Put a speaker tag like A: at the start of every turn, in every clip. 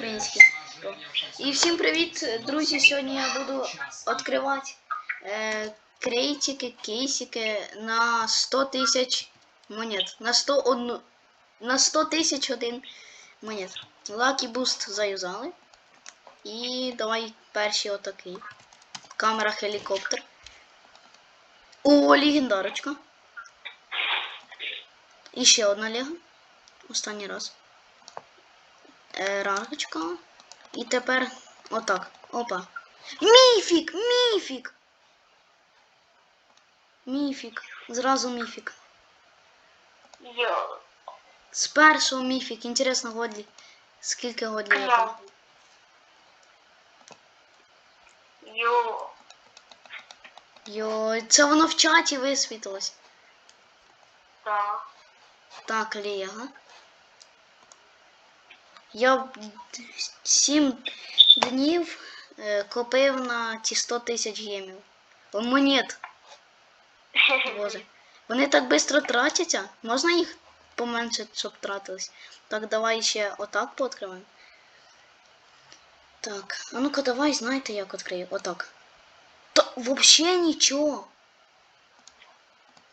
A: український. І всім привіт, друзі! Сьогодні я буду відкривати е, крейтики, кейсики на 100 тисяч монет. На 101, на 100 тисяч один монет. Лакі буст заюзали. І давай перший отакий. Камера хелікоптер. О, легендарочка. І ще одна лего. Останній раз. Е, рамочка. І тепер отак. Опа. Міфік! Міфік! Міфік. Зразу міфік.
B: Йо.
A: З першого міфік. Інтересно, годлі. Скільки годлі я там?
B: Йо.
A: Це воно в чаті висвітилось.
B: Так.
A: Так, Лего. Я 7 днів е, копив на ці 100 тисяч гемів. Монет. Боже. Вони так швидко тратяться. Можна їх поменше, щоб тратились? Так, давай ще отак пооткриваємо. Так, а ну-ка давай, знаєте, як відкрию? Отак. Та взагалі нічого.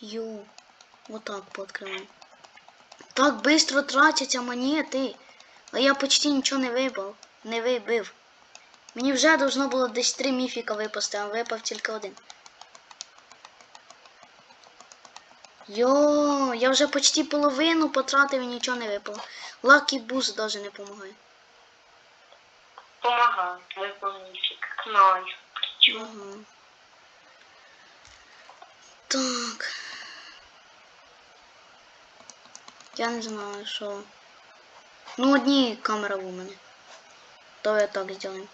A: Йо. Отак пооткриваємо. Так швидко тратяться монети. А я почти нічого не вибив. Не вибив. Мені вже должно було десь три міфіка випасти, а випав тільки один. Йо, я вже почти половину потратив і нічого не випало. Лакі буст навіть не допомагає.
B: Твой помощник. Знаю. Чего?
A: Ага. Так. Я не знаю, що. Ну, одні камера в у мене. Давай так зробимо.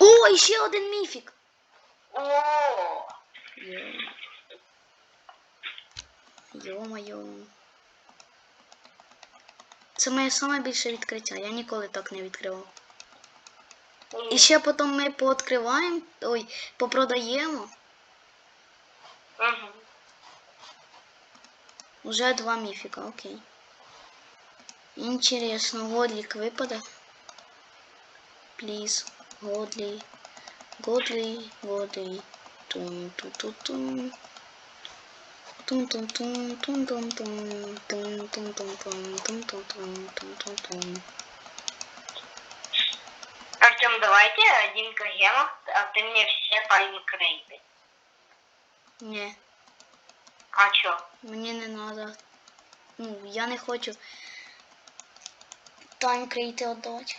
A: О, і ще один міфік!
B: О!
A: Йо-моє. Це моє саме більше відкриття. Я ніколи так не відкривав. І ще потім ми пооткриваємо, ой, попродаємо.
B: Угу.
A: Уже два мифика, окей. Интересно, годлик випаде. Плиз. Годли. Годли. Годлі. Тун-ту-ту-тун. Тун-тун-тун, тун-тун-тун, тун-тун-тун, тун-тун-тун, тун-тун-тун.
B: Артем, давайте один когемов, а ты мне все пальмы крейты.
A: Не.
B: А чё?
A: мені не треба. Ну, я не хочу тайм крейти віддавати.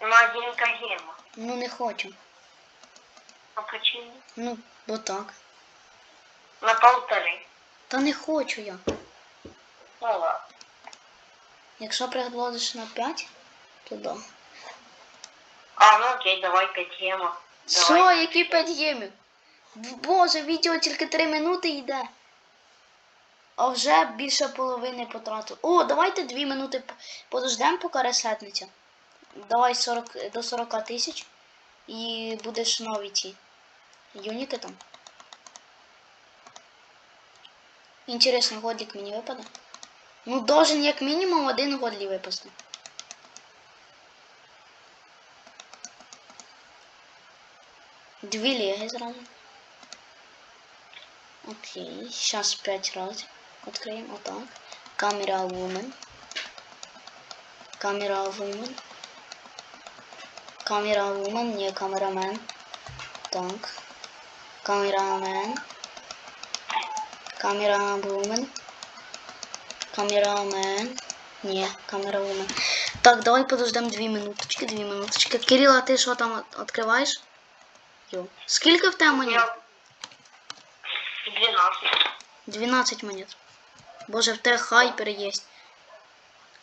B: Ну, один кагема.
A: Ну не хочу.
B: А почему?
A: Ну, бо так.
B: На полторы.
A: Та не хочу я.
B: Ну ладно.
A: Якщо приглодиш на 5, то да.
B: А, ну окей, давай пять гема.
A: Що, які 5 гемів? Боже, відео тільки 3 минути йде. А вже більше половини потратив. О, давайте 2 минути подождемо, поки ресетнеться. Давай 40, до 40 тисяч. І будеш нові ці юніти там. Інтересно, годлік мені випаде. Ну, должен як мінімум один годлі випасти. Дві леги зразу. Окей, сейчас пять раз откроем. Вот так. Камера Woman. Камера Woman. Камера Woman, не камерамен. Так. Камерамен. Камера Woman. Камерамен. Не, камера Woman. Так, давай подождем дві минуточки, дві минуточки. Кирилл, а ти що там от- відкриваєш? Йо. Скільки в?
B: Я... 12.
A: 12 монет. Боже, в тебе хайпер есть.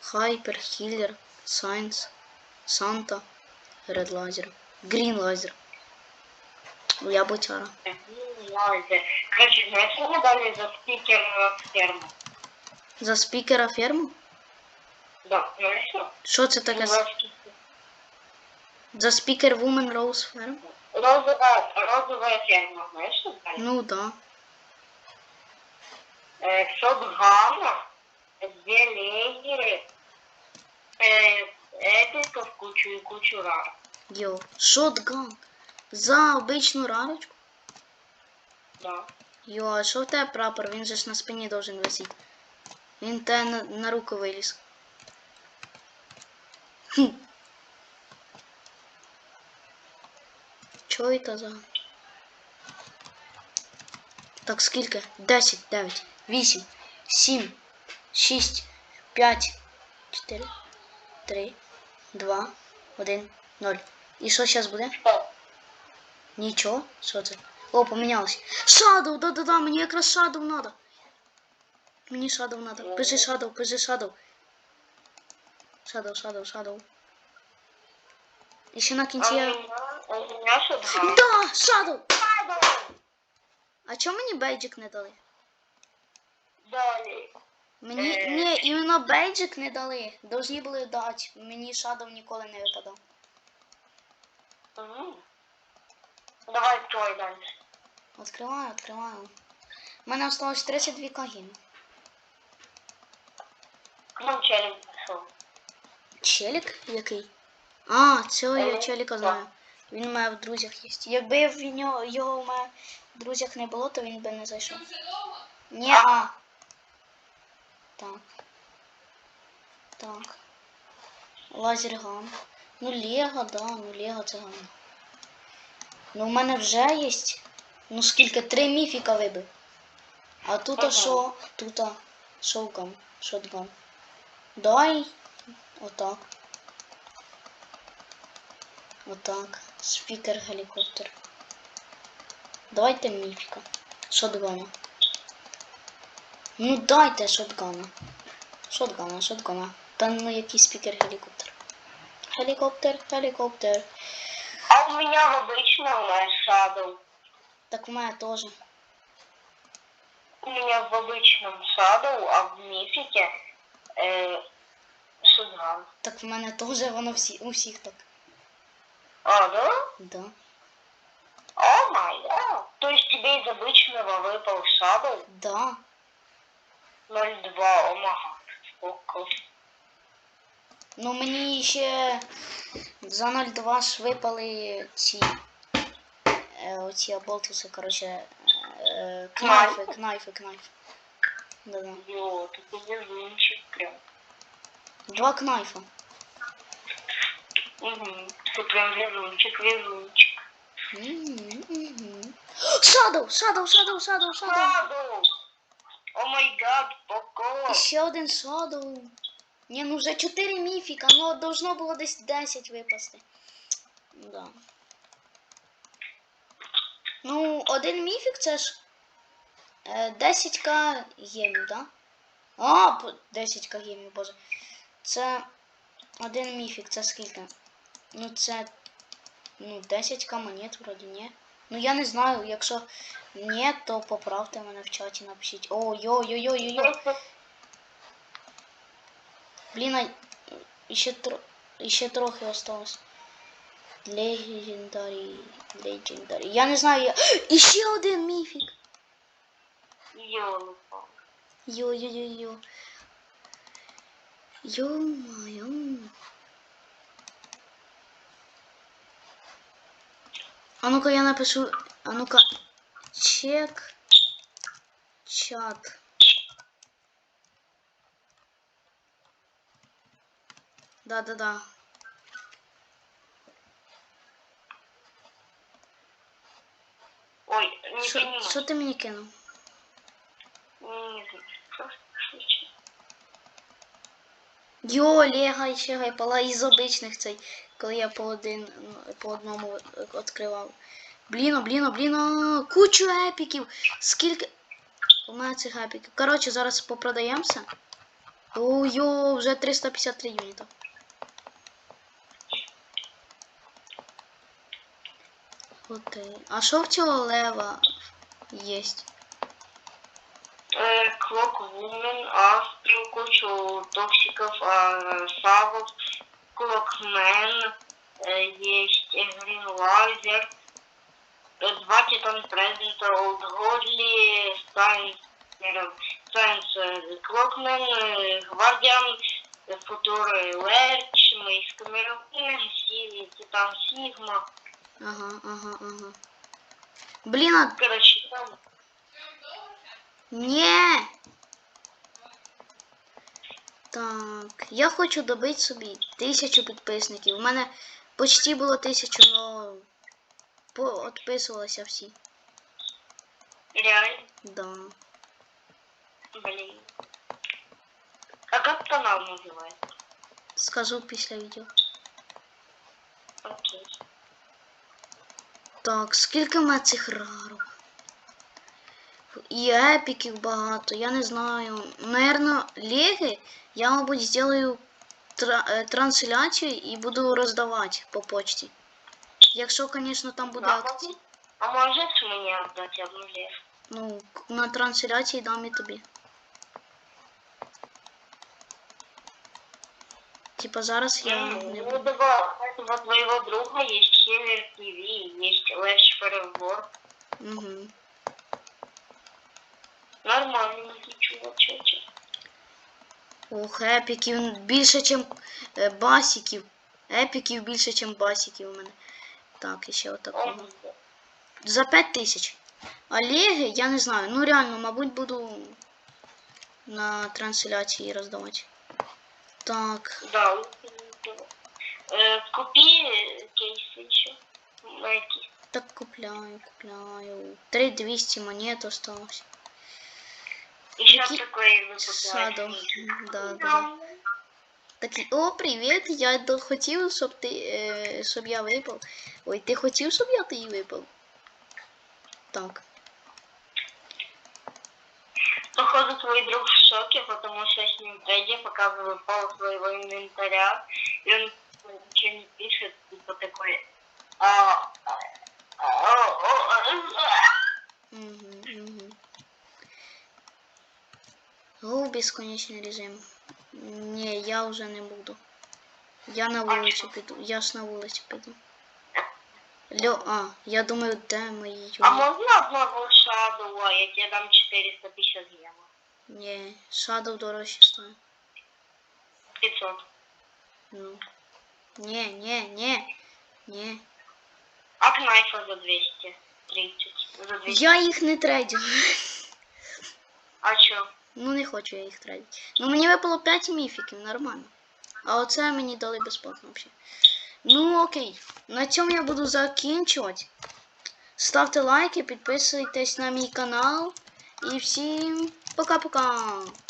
A: Хайпер, хиллер, сайнс, санта, ред лазер, грін лазер. Я бутяра.
B: Короче, знаешь, что мне дали за спикер э, ферму?
A: За спікера ферму?
B: Да, знаешь что?
A: Що це таке?
B: За спикер.
A: Woman Rose Farm?
B: Розовая, розовая ферма, знаешь что?
A: Ну да
B: э, шотган, две леги, э, эпиков, кучу и кучу рар.
A: Йо, шотган. За обичну рарочку.
B: Да.
A: Йо, а що в тебе прапор? Він же ж на спині должен висіти. Він те на, на руку виліз. Хм. Чого це за? Так, скільки? 10, 9, 8, 7, 6, 5, 4, 3, 2, 1, 0. І що зараз буде? Нічого, що це? О, помінялось. Шадоу, да-да-да, мені якраз шадоу надо. Мені шадоу надо. Пиши шадоу, пиши шадоу. Шадоу, шадоу, шадоу. І ще на кінці я... Да, шадоу! А чому мені бейджик не дали?
B: Далее.
A: Мені,
B: Е.
A: ні, іменно бейджик не дали. Должні були дати. Мені шадоу ніколи не випадав.
B: Мгм. Давай открой дальше.
A: Відкриваю, відкриваю. У мене осталось 32 кагіни.
B: Нам челик пришел.
A: Челік який? А, цього я
B: Е,
A: челіка знаю. Він у мене в друзях є. Якби в нього, його у мене в друзях не було, то він би не зайшов. Ні, а. Так. Так. Лазерган. Ну, Лего, да, ну Лего це гарно. Ну, у мене вже є. Ну скільки? Три міфіка вибив. А тут
B: Ага.
A: що? Тут а шотган. Дай. Отак. Отак. Спікер гелікоптер. Давайте міфіка. Шотгана. Ну дайте шотгана. Шотгана, шотгана. Та ну який спікер гелікоптер. Гелікоптер, гелікоптер.
B: А у меня в обычном э, Shadow.
A: Так у мене теж.
B: У меня в обычном Shadow, а в мифике э, шотган.
A: Так в мене теж воно всі, у всіх так.
B: А, да?
A: Да.
B: О май гад. То есть тебе из обычного выпал Shadow
A: Да.
B: 0.2 омага. Сколько?
A: Ну мені ще за 0,2 ж випали ці е, оці оболтуси, коротше, е, кнайфи, кнайфи, кнайфи. Да-да.
B: Йо, везунчик прям.
A: Два кнайфа.
B: Угу. Ты прям везунчик, везунчик.
A: Шадоу, шадоу, шадоу, шадоу, шадоу.
B: Shadow! О май гад, Поко!
A: І ще один шадоу. Ні, ну вже 4 міфіка, ну должно було десь 10 випасти. Да. Ну, один міфік це ж е, 10к гемів, да? А, 10к гемів, боже. Це один міфік, це скільки? Ну це. Ну, 10к монет вроді ні. Ну я не знаю, якщо ні, то поправте мене в чаті, напишіть. О, йо-йо-йо-йо-йо. Блін, а іще, тро... іще трохи осталось. Легендарі. Легендарі. Я не знаю, я... Іще один міфік.
B: Ёлка.
A: Йо-йо-йо-йо. Йо-моё. А ну-ка я напишу. А ну-ка. Чек. Чат. Да-да-да.
B: Ой, не
A: Що
B: понимаю.
A: що ти мені кинув?
B: Не, знаю.
A: Йо, Лего ще гайпала із обичних цей, коли я по один по одному відкривав. Блін, о, блін, о, кучу епіків. Скільки. У мене цих епіків. Коротше, зараз попродаємося. О, йо, вже 353 юніта. Окей. А що в цього лева є?
B: Э, Клоквумен, Астру, кучу токсиков, а, Савов, Клокмен, э, есть Грин Лазер, э, два Титан Презента, Олд Годли, Стайнер, Science Clockman, е, Guardian, е, Future Lerch, Мейс Камерон, Сірі, Титан Сігма.
A: Ага, ага, ага. Блін, а...
B: Коротше, там
A: Ні. Так, я хочу добити собі тисячу підписників. У мене почти було тисячу, но поотписувалися всі.
B: реально,
A: Да.
B: блин. А как канал называется?
A: Скажу після відео.
B: Окей.
A: Так, скільки в мене цих рарок? І епіків багато, я не знаю. Наверно, леги я, мабуть, зроблю тра- е, трансляцію і буду роздавати по почті. Якщо, звісно, там буде
B: А
A: акція.
B: А можешь мне отдать одну лев?
A: Ну, на трансляції дам і тобі. Типа зараз я не
B: Ну,
A: буду.
B: у этого твоего друга есть Север ТВ, есть Лэш Перевор.
A: Угу.
B: Нормальненький чувачочек.
A: Ох, епіків більше, ніж басіків. Епіків більше, ніж басіків у мене. Так, і ще отакого. За 5 тисяч. А леги, я не знаю. Ну реально, мабуть, буду на трансляції роздавати. Так.
B: Да, э, купи кейсы еще. Найти.
A: Так купляю, купляю. 3200 монет осталось.
B: Еще
A: Какие-
B: такой
A: Садом.
B: выпускает.
A: Да, да, да. Такий, о, привіт! Я до- хотів, щоб ти, е, щоб я випав. Ой, ти хотів, щоб я ти випав? Так.
B: Походу твой друг в шоке, потому что я с ним в трейде показываю пол своего инвентаря, и он ничего не пишет, типа такой... А, а, а, а, а.
A: Угу, угу. О, безконечний режим. Ні, я вже не буду. Я на вулицю
B: чого?
A: піду. Я ж на вулицю піду. Льо, а, я думаю, де мої
B: А
A: юні?
B: можно одного шадуа, я тебе дам 450
A: Ні, Shadow дорожче стоїть.
B: 500.
A: Ну. Ні, ні, ні. Ні.
B: А кнайфа за 230. За 200.
A: Я їх не трейдю.
B: А чё?
A: Ну не хочу я їх трейдити. Ну мені випало 5 міфіків, нормально. А оце мені дали безплатно взагалі. Ну окей. На цьому я буду закінчувати. Ставте лайки, підписуйтесь на мій канал. І всім 뿌까뿌까.